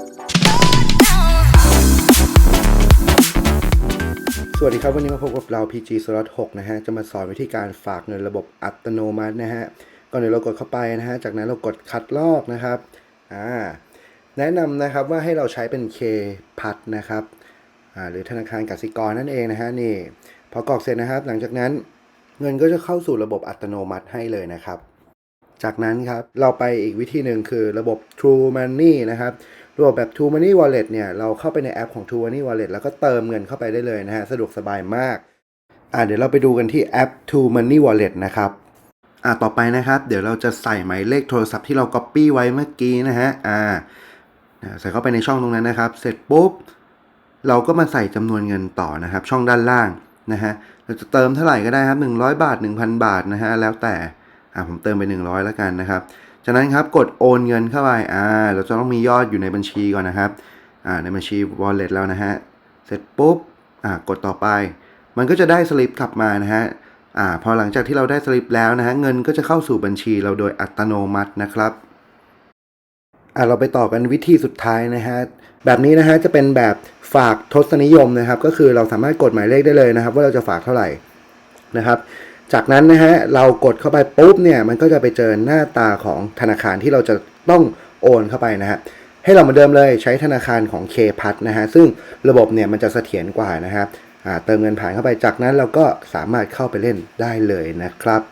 สวัสดีครับ วันนี้มาพบกับเรา PG Slot 6นะฮะ จะมาสอนวิธีการฝากเงินระบบอัตโนมัตินะฮะ ก่อนเดี๋ยวเรากดเข้าไปนะฮะ จากนั้นเรากดคัดลอกนะครับ อ่า แนะนำนะครับว่าให้เราใช้เป็น K พัดนะครับ อ่า หรือธนาคารกสิกรนั่นเองนะฮะ นี่ พอกรอกเสร็จนะครับ หลังจากนั้นเงินก็จะเข้าสู่ระบบอัตโนมัติให้เลยนะครับ จากนั้นครับเราไปอีกวิธีหนึ่งคือระบบ True Money นะครับระบบแบบ True Money Wallet เนี่ยเราเข้าไปในแอปของ True Money Wallet แล้วก็เติมเงินเข้าไปได้เลยนะฮะสะดวกสบายมากอ่าเดี๋ยวเราไปดูกันที่แอป True Money Wallet นะครับอ่าต่อไปนะครับ เดี๋ยวเราจะใส่หมายเลขโทรศัพท์ที่เรา Copy ไว้เมื่อกี้นะฮะอ่าใส่เข้าไปในช่องตรงนั้นนะครับ เสร็จปุ๊บ เราก็มาใส่จำนวนเงินต่อนะครับ ช่องด้านล่างนะฮะเราจะเติมเท่าไหร่ก็ได้ครับ 100 บาท 1,000 บาทนะฮะแล้วแต่ อ่าผมเติมไป 100 แล้วกันนะครับ จากนั้นครับกดโอนเงินเข้าไปอ่าเราจะต้องมียอดอยู่ในบัญชีก่อนนะครับอ่าในบัญชี wallet แล้วนะฮะเสร็จปุ๊บอ่ากดต่อไป มันก็จะได้สลิปกลับมานะฮะอ่าพอหลังจากที่เราได้สลิปแล้วนะฮะเงินก็จะเข้าสู่บัญชีเราโดยอัตโนมัตินะครับอะเราไปต่อกันวิธีสุดท้ายนะฮะแบบนี้นะฮะจะเป็นแบบฝากทศนิยมนะครับ ก็คือเราสามารถกดหมายเลขได้เลยนะครับ ว่าเราจะฝากเท่าไหร่นะครับ จากนั้นนะฮะเรากดเข้าไปปุ๊บเนี่ยมันก็จะไปเจอหน้าตาของธนาคารที่เราจะต้องโอนเข้าไปนะฮะให้เราเหมือนเดิมเลยใช้ธนาคารของ k p a s นะฮะซึ่งระบบเนี่ยมันจะเสถียรกว่านะครับเติมเงินผ่านเข้าไปจากนั้นเราก็สามารถเข้าไปเล่นได้เลยนะครับ